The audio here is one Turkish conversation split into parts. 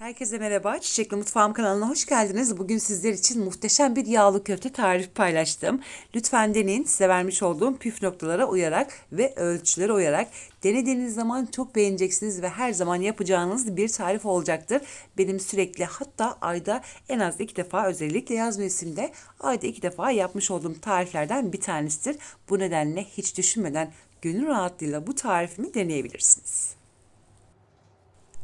Herkese merhaba. Çiçekli Mutfağım kanalına hoş geldiniz. Bugün sizler için muhteşem bir yağlı köfte tarifi paylaştım. Lütfen deneyin. Size vermiş olduğum püf noktalara uyarak ve ölçülere uyarak denediğiniz zaman çok beğeneceksiniz ve her zaman yapacağınız bir tarif olacaktır. Benim sürekli hatta ayda en az iki defa özellikle yaz mevsiminde ayda iki defa yapmış olduğum tariflerden bir tanesidir. Bu nedenle hiç düşünmeden gönül rahatlığıyla bu tarifimi deneyebilirsiniz.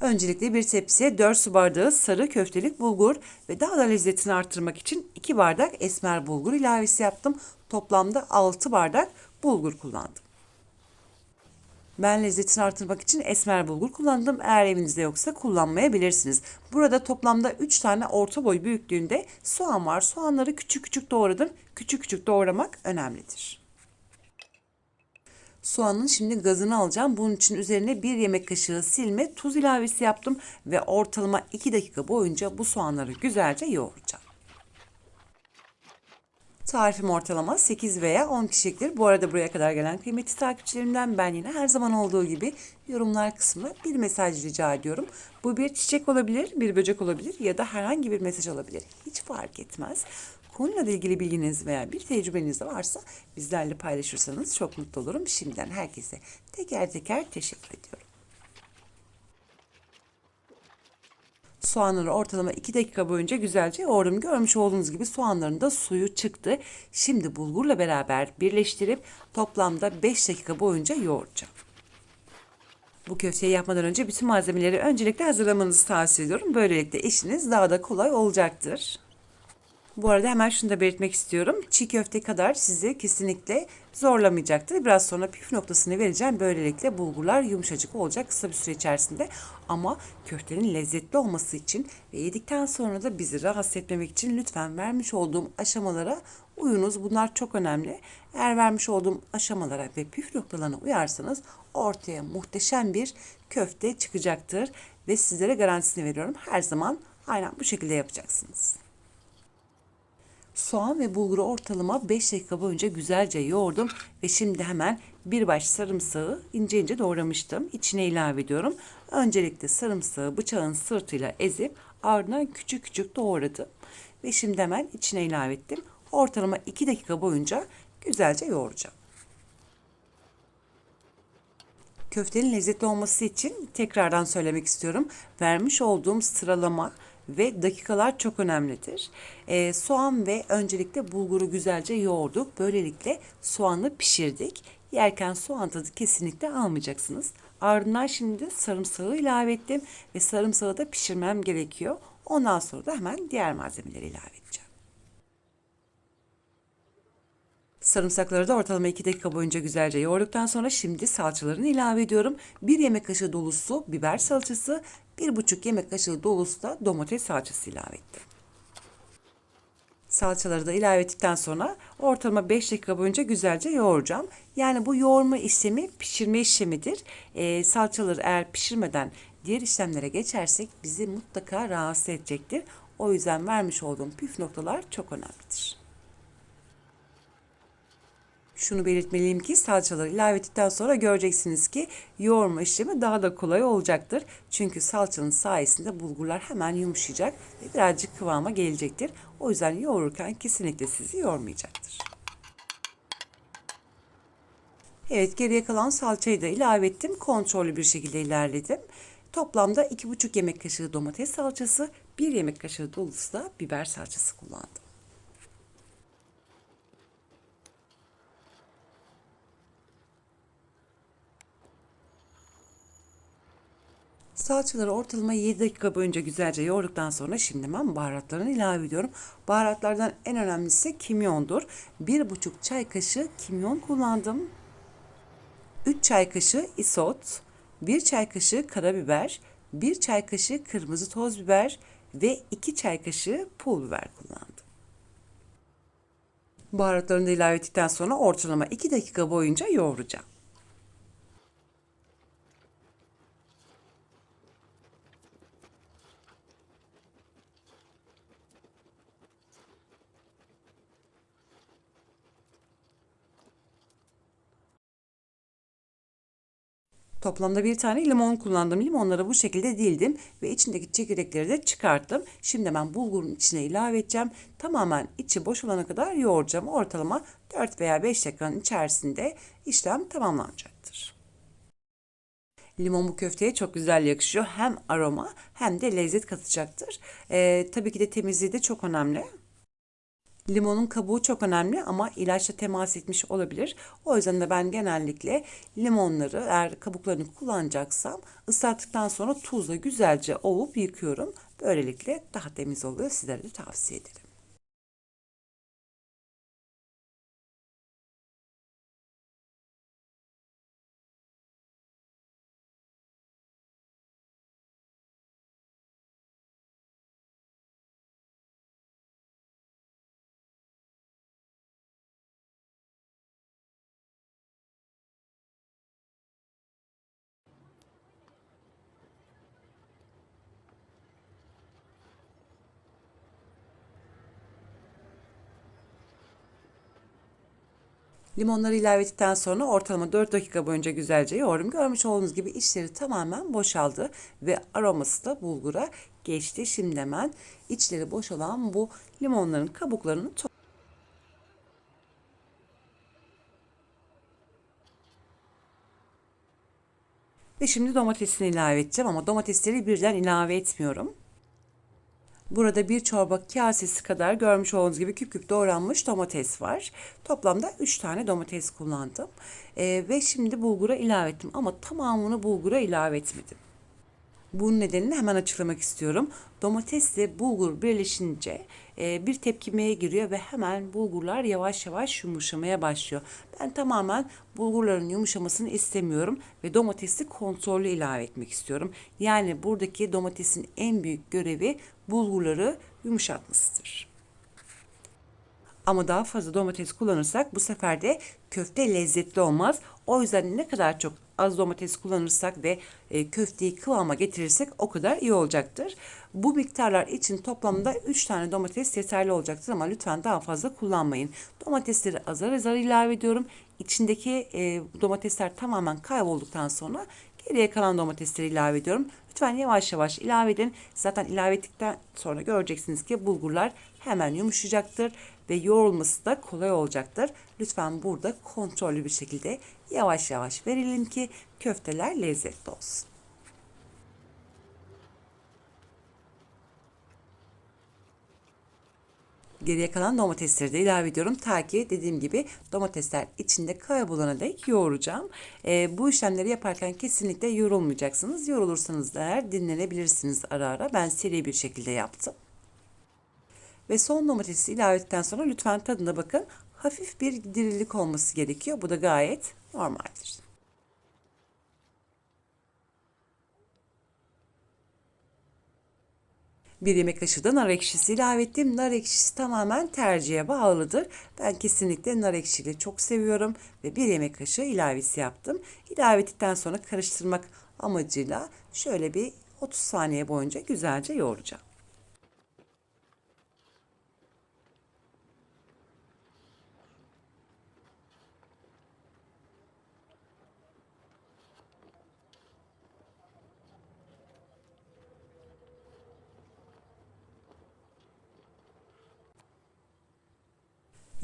Öncelikle bir tepsiye 4 su bardağı sarı köftelik bulgur ve daha da lezzetini arttırmak için 2 bardak esmer bulgur ilavesi yaptım. Toplamda 6 bardak bulgur kullandım. Ben lezzetini artırmak için esmer bulgur kullandım. Eğer evinizde yoksa kullanmayabilirsiniz. Burada toplamda 3 tane orta boy büyüklüğünde soğan var. Soğanları küçük küçük doğradım. Küçük küçük doğramak önemlidir. Soğanın şimdi gazını alacağım. Bunun için üzerine bir yemek kaşığı silme tuz ilavesi yaptım ve ortalama 2 dakika boyunca bu soğanları güzelce yoğuracağım. Tarifim ortalama 8 veya 10 kişiliktir. Bu arada buraya kadar gelen kıymetli takipçilerimden ben yine her zaman olduğu gibi yorumlar kısmına bir mesaj rica ediyorum. Bu bir çiçek olabilir, bir böcek olabilir ya da herhangi bir mesaj olabilir. Hiç fark etmez. Konuyla ilgili bilginiz veya bir tecrübeniz varsa bizlerle paylaşırsanız çok mutlu olurum. Şimdiden herkese teker teker teşekkür ediyorum. Soğanları ortalama 2 dakika boyunca güzelce yoğurdum. Görmüş olduğunuz gibi soğanların da suyu çıktı. Şimdi bulgurla beraber birleştirip toplamda 5 dakika boyunca yoğuracağım. Bu köfteyi yapmadan önce bütün malzemeleri öncelikle hazırlamanızı tavsiye ediyorum. Böylelikle işiniz daha da kolay olacaktır. Bu arada hemen şunu da belirtmek istiyorum. Çiğ köfte kadar sizi kesinlikle zorlamayacaktır. Biraz sonra püf noktasını vereceğim. Böylelikle bulgurlar yumuşacık olacak kısa bir süre içerisinde. Ama köftenin lezzetli olması için ve yedikten sonra da bizi rahatsız etmemek için lütfen vermiş olduğum aşamalara uyunuz. Bunlar çok önemli. Eğer vermiş olduğum aşamalara ve püf noktalarına uyarsanız ortaya muhteşem bir köfte çıkacaktır. Ve sizlere garantisini veriyorum. Her zaman aynen bu şekilde yapacaksınız. Soğan ve bulguru ortalama 5 dakika boyunca güzelce yoğurdum ve şimdi hemen bir baş sarımsağı ince ince doğramıştım. İçine ilave ediyorum. Öncelikle sarımsağı bıçağın sırtıyla ezip ardından küçük küçük doğradım. Ve şimdi hemen içine ilave ettim. Ortalama 2 dakika boyunca güzelce yoğuracağım. Köftenin lezzetli olması için tekrardan söylemek istiyorum. Vermiş olduğum sıralama ve dakikalar çok önemlidir. E, soğan ve öncelikle bulguru güzelce yoğurduk. Böylelikle soğanı pişirdik. Yerken soğan tadı kesinlikle almayacaksınız. Ardından şimdi sarımsağı ilave ettim ve sarımsağı da pişirmem gerekiyor. Ondan sonra da hemen diğer malzemeleri ilave edeceğim. Sarımsakları da ortalama 2 dakika boyunca güzelce yoğurduktan sonra şimdi salçalarını ilave ediyorum. 1 yemek kaşığı dolusu biber salçası, 1,5 yemek kaşığı dolusu da domates salçası ilave ettim. Salçaları da ilave ettikten sonra ortalama 5 dakika boyunca güzelce yoğuracağım. Yani bu yoğurma işlemi pişirme işlemidir. E, salçaları eğer pişirmeden diğer işlemlere geçersek bizi mutlaka rahatsız edecektir. O yüzden vermiş olduğum püf noktalar çok önemlidir. Şunu belirtmeliyim ki salçaları ilave ettikten sonra göreceksiniz ki yoğurma işlemi daha da kolay olacaktır. Çünkü salçanın sayesinde bulgurlar hemen yumuşayacak ve birazcık kıvama gelecektir. O yüzden yoğururken kesinlikle sizi yormayacaktır. Evet geriye kalan salçayı da ilave ettim. Kontrollü bir şekilde ilerledim. Toplamda 2,5 yemek kaşığı domates salçası, 1 yemek kaşığı dolusu da biber salçası kullandım. Salçaları ortalama 7 dakika boyunca güzelce yoğurduktan sonra şimdi ben baharatlarını ilave ediyorum. Baharatlardan en önemlisi kimyondur. 1,5 çay kaşığı kimyon kullandım. 3 çay kaşığı isot, 1 çay kaşığı karabiber, 1 çay kaşığı kırmızı toz biber ve 2 çay kaşığı pul biber kullandım. Baharatlarını da ilave ettikten sonra ortalama 2 dakika boyunca yoğuracağım. Toplamda bir tane limon kullandım. Limonları bu şekilde dildim ve içindeki çekirdekleri de çıkarttım. Şimdi ben bulgurun içine ilave edeceğim. Tamamen içi boş olana kadar yoğuracağım. Ortalama 4 veya 5 dakikanın içerisinde işlem tamamlanacaktır. Limon bu köfteye çok güzel yakışıyor. Hem aroma hem de lezzet katacaktır. Ee, tabii ki de temizliği de çok önemli. Limonun kabuğu çok önemli ama ilaçla temas etmiş olabilir. O yüzden de ben genellikle limonları eğer kabuklarını kullanacaksam ıslattıktan sonra tuzla güzelce ovup yıkıyorum. Böylelikle daha temiz oluyor. Sizlere de tavsiye ederim. Limonları ilave ettikten sonra ortalama 4 dakika boyunca güzelce yoğurdum. Görmüş olduğunuz gibi içleri tamamen boşaldı ve aroması da bulgura geçti. Şimdi hemen içleri boş olan bu limonların kabuklarını Ve şimdi domatesini ilave edeceğim ama domatesleri birden ilave etmiyorum. Burada bir çorba kasesi kadar görmüş olduğunuz gibi küp küp doğranmış domates var. Toplamda 3 tane domates kullandım. Ee, ve şimdi bulgura ilave ettim ama tamamını bulgura ilave etmedim. Bunun nedenini hemen açıklamak istiyorum. Domatesle bulgur birleşince e, bir tepkimeye giriyor ve hemen bulgurlar yavaş yavaş yumuşamaya başlıyor. Ben tamamen bulgurların yumuşamasını istemiyorum ve domatesi kontrollü ilave etmek istiyorum. Yani buradaki domatesin en büyük görevi bulgurları yumuşatmasıdır. Ama daha fazla domates kullanırsak bu sefer de köfte lezzetli olmaz. O yüzden ne kadar çok az domates kullanırsak ve e, köfteyi kıvama getirirsek o kadar iyi olacaktır. Bu miktarlar için toplamda 3 tane domates yeterli olacaktır ama lütfen daha fazla kullanmayın. Domatesleri azar azar ilave ediyorum. İçindeki e, domatesler tamamen kaybolduktan sonra geriye kalan domatesleri ilave ediyorum. Lütfen yavaş yavaş ilave edin. Zaten ilave ettikten sonra göreceksiniz ki bulgurlar hemen yumuşayacaktır ve yoğrulması da kolay olacaktır. Lütfen burada kontrollü bir şekilde yavaş yavaş verelim ki köfteler lezzetli olsun. Geriye kalan domatesleri de ilave ediyorum. Ta ki dediğim gibi domatesler içinde kaybolana dek yoğuracağım. E, bu işlemleri yaparken kesinlikle yorulmayacaksınız. Yorulursanız da eğer dinlenebilirsiniz ara ara. Ben seri bir şekilde yaptım. Ve son domatesi ilave ettikten sonra lütfen tadına bakın. Hafif bir dirilik olması gerekiyor. Bu da gayet normaldir. Bir yemek kaşığı nar ekşisi ilave ettim. Nar ekşisi tamamen tercihe bağlıdır. Ben kesinlikle nar ekşili çok seviyorum ve bir yemek kaşığı ilavesi yaptım. İlave ettikten sonra karıştırmak amacıyla şöyle bir 30 saniye boyunca güzelce yoğuracağım.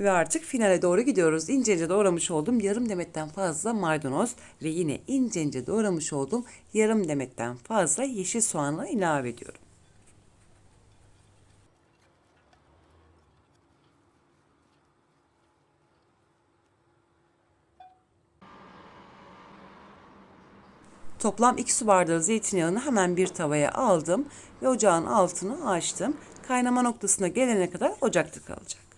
Ve artık finale doğru gidiyoruz. İnce ince doğramış olduğum yarım demetten fazla maydanoz ve yine ince ince doğramış olduğum yarım demetten fazla yeşil soğanı ilave ediyorum. Toplam 2 su bardağı zeytinyağını hemen bir tavaya aldım ve ocağın altını açtım. Kaynama noktasına gelene kadar ocakta kalacak.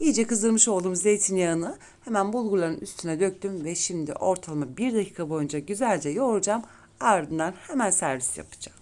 İyice kızdırmış olduğum zeytinyağını hemen bulgurların üstüne döktüm ve şimdi ortalama bir dakika boyunca güzelce yoğuracağım. Ardından hemen servis yapacağım.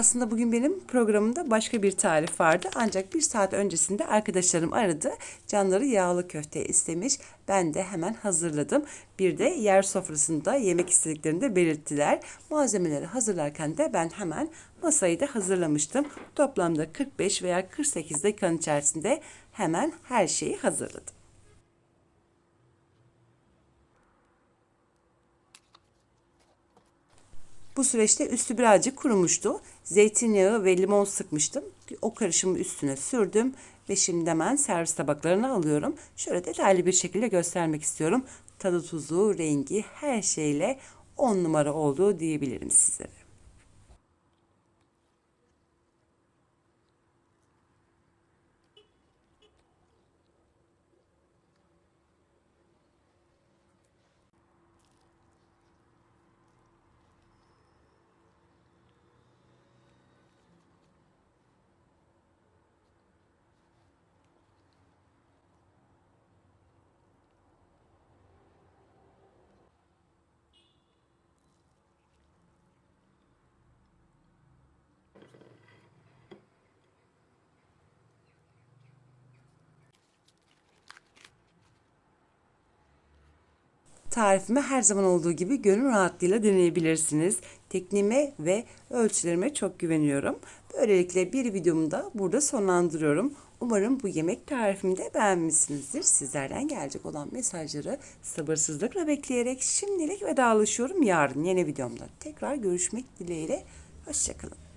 Aslında bugün benim programımda başka bir tarif vardı. Ancak bir saat öncesinde arkadaşlarım aradı. Canları yağlı köfte istemiş. Ben de hemen hazırladım. Bir de yer sofrasında yemek istediklerini de belirttiler. Malzemeleri hazırlarken de ben hemen masayı da hazırlamıştım. Toplamda 45 veya 48 dakikanın içerisinde hemen her şeyi hazırladım. Bu süreçte üstü birazcık kurumuştu. Zeytinyağı ve limon sıkmıştım. O karışımı üstüne sürdüm ve şimdi hemen servis tabaklarına alıyorum. Şöyle detaylı bir şekilde göstermek istiyorum. Tadı, tuzu, rengi her şeyle 10 numara olduğu diyebilirim sizlere. Tarifimi her zaman olduğu gibi gönül rahatlığıyla deneyebilirsiniz. Tekniğime ve ölçülerime çok güveniyorum. Böylelikle bir videomu da burada sonlandırıyorum. Umarım bu yemek tarifimi de beğenmişsinizdir. Sizlerden gelecek olan mesajları sabırsızlıkla bekleyerek şimdilik vedalaşıyorum. Yarın yeni videomda tekrar görüşmek dileğiyle. Hoşçakalın.